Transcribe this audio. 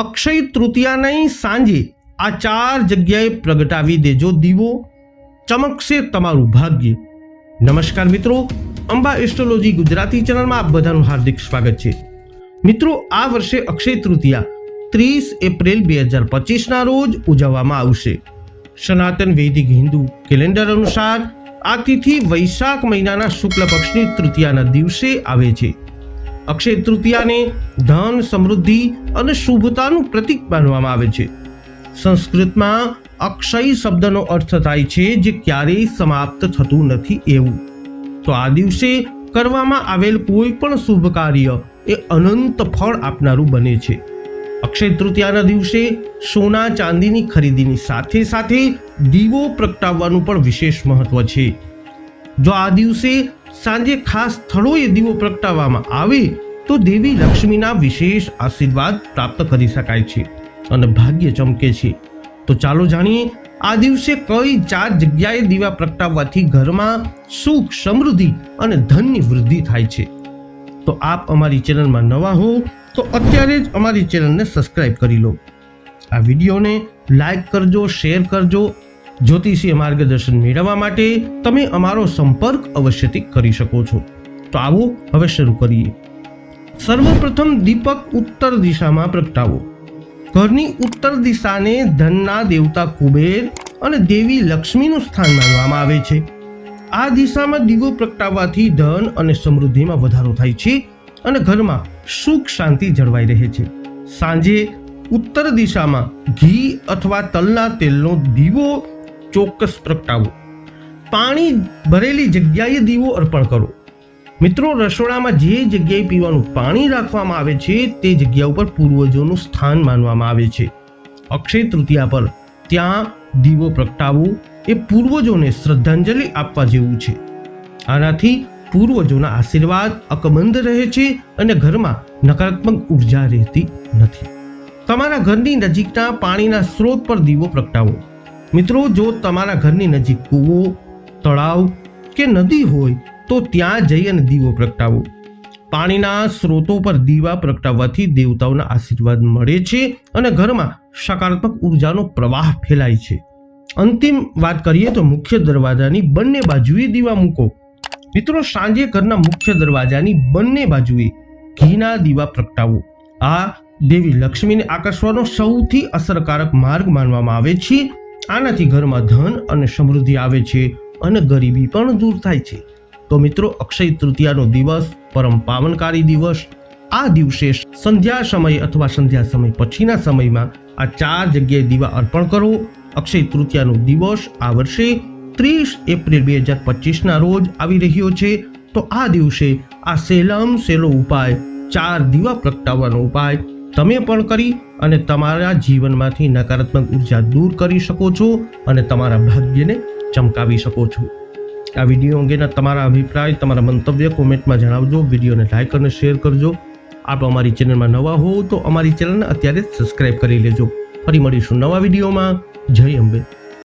અક્ષય તૃતીયાની સાંજે આ ચાર જગ્યાએ પ્રગટાવી દેજો દીવો. ચમકશે તમારું ભાગ્ય. નમસ્કાર મિત્રો, અંબા એસ્ટ્રોલોજી ગુજરાતી ચેનલમાં આપ બધાનું હાર્દિક સ્વાગત છે. મિત્રો, આ વર્ષે અક્ષય તૃતીયા ત્રીસ એપ્રિલ બે હજાર પચીસના રોજ ઉજવવામાં આવશે. સનાતન વૈદિક હિન્દુ કેલેન્ડર અનુસાર આ તિથિ વૈશાખ મહિનાના શુક્લ પક્ષની તૃતીયાના દિવસે આવે છે. અક્ષય તૃતીયાને ધન, સમૃદ્ધિ અને શુભતાનું પ્રતીક માનવામાં આવે છે. સંસ્કૃતમાં અક્ષય શબ્દનો અર્થ થાય છે જે ક્યારેય સમાપ્ત થતું નથી એવું. તો આ દિવસે કરવામાં આવેલ કોઈ પણ શુભ કાર્ય એ અનંત ફળ આપનારું બને છે. અક્ષય તૃતીયાના દિવસે સોના ચાંદીની ખરીદીની સાથે સાથે દીવો પ્રગટાવવાનું પણ વિશેષ મહત્વ છે. જો આ દિવસે સાંજે ખાસ સ્થળોએ દીવો પ્રગટાવવામાં આવે તો દેવી લક્ષ્મીના વિશેષ આશીર્વાદ પ્રાપ્ત કરી શકાય છે અને ભાગ્ય ચમકે છે. તો ચાલો જાણીએ, આ દિવસે કઈ ચાર જગ્યાએ દીવા પ્રગટાવવાથી ઘરમાં સુખ, સમૃદ્ધિ અને ધનની વૃદ્ધિ થાય છે? તો આપ અમારી ચેનલમાં નવા હો, તો અત્યારે જ અમારી ચેનલને સબસ્ક્રાઇબ કરી લો. આ વિડીયોને લાઈક કરજો, શેર કરજો જ્યોતિષીય માર્ગદર્શન મેળવવા માટે તમે અમારો સંપર્ક અવશ્યથી કરી શકો છો. તો આવો હવે શરૂ કરીએ. સર્વપ્રથમ દીપક ઉત્તર દિશામાં પ્રગટાવો. ઘરની ઉત્તર દિશાને ધનના દેવતા કુબેર અને દેવી લક્ષ્મીનું સ્થાન માનવામાં આવે છે. આ દિશામાં દીવો પ્રગટાવવાથી ધન અને સમૃદ્ધિમાં વધારો થાય છે અને ઘરમાં સુખ શાંતિ જળવાઈ રહે છે. સાંજે ઉત્તર દિશામાં ઘી અથવા તલના તેલનો દીવો ચોક્કસ પ્રગટાવો. પાણી ભરેલી જગ્યાએ દીવો અર્પણ કરો. મિત્રો, રસોડામાં જે જગ્યાએ પીવાનું પાણી રાખવામાં આવે છે, તે જગ્યા ઉપર પૂર્વજોનું સ્થાન માનવામાં આવે છે. અક્ષય તૃતીયા પર ત્યાં દીવો પ્રગટાવવો એ પૂર્વજોને શ્રદ્ધાંજલિ આપવા જેવું છે. આનાથી પૂર્વજોના આશીર્વાદ અકબંધ રહે છે અને ઘરમાં નકારાત્મક ઊર્જા રહેતી નથી. તમારા ઘરની નજીકના પાણીના સ્ત્રોત પર દીવો પ્રગટાવો. મિત્રો, જો તમારા ઘરની નજીક કૂવો, તળાવ કે નદી હોય, તો ત્યાં જઈ અને દીવો પ્રગટાવો. પાણીના સ્ત્રોતો પર દીવા પ્રગટાવવાથી દેવતાઓના આશીર્વાદ મળે છે અને ઘરમાં સકારાત્મક ઉર્જાનો પ્રવાહ ફેલાય છે. અંતિમ વાત કરીએ તો મુખ્ય દરવાજાની બંને બાજુએ દીવા મૂકો. મિત્રો, સાંજે ઘરના મુખ્ય દરવાજાની બંને બાજુએ ઘીના દીવા પ્રગટાવો. આ દેવી લક્ષ્મીને આકર્ષવાનો સૌથી અસરકારક માર્ગ માનવામાં આવે છે. આનાથી ઘરમાં ધન અને સમૃદ્ધિ આવે છે અને ગરીબી પણ દૂર થાય છે. તો મિત્રો, અક્ષય તૃતીયાનો દિવસ પરમ પાવનકારી દિવસ. આ દિવસે સંધ્યા સમય અથવા સંધ્યા સમય પછીના સમયમાં આ ચાર જગ્યાએ દીવા અર્પણ કરો. અક્ષય તૃતીયાનો દિવસ આ વર્ષે ત્રીસ એપ્રિલ બે હજાર પચીસના રોજ આવી રહ્યો છે. તો આ દિવસે આ સેલમ સેલો ઉપાય, ચાર દીવા પ્રગટાવવાનો ઉપાય તમે પણ કરી અને તમારા જીવનમાંથી નકારાત્મક ઊર્જા દૂર કરી શકો છો અને તમારા ભાગ્યને ચમકાવી શકો છો. આ વીડિયો અંગેના તમારા અભિપ્રાય, તમારા મંતવ્ય કોમેન્ટમાં જણાવજો, વિડીયોને લાઇક અને શેર કરજો. આપ અમારી ચેનલમાં નવા હો તો અમારી ચેનલને અત્યારે સબસ્ક્રાઇબ કરી લેજો. ફરી મળીશું નવા વિડીયોમાં. જય અંબે.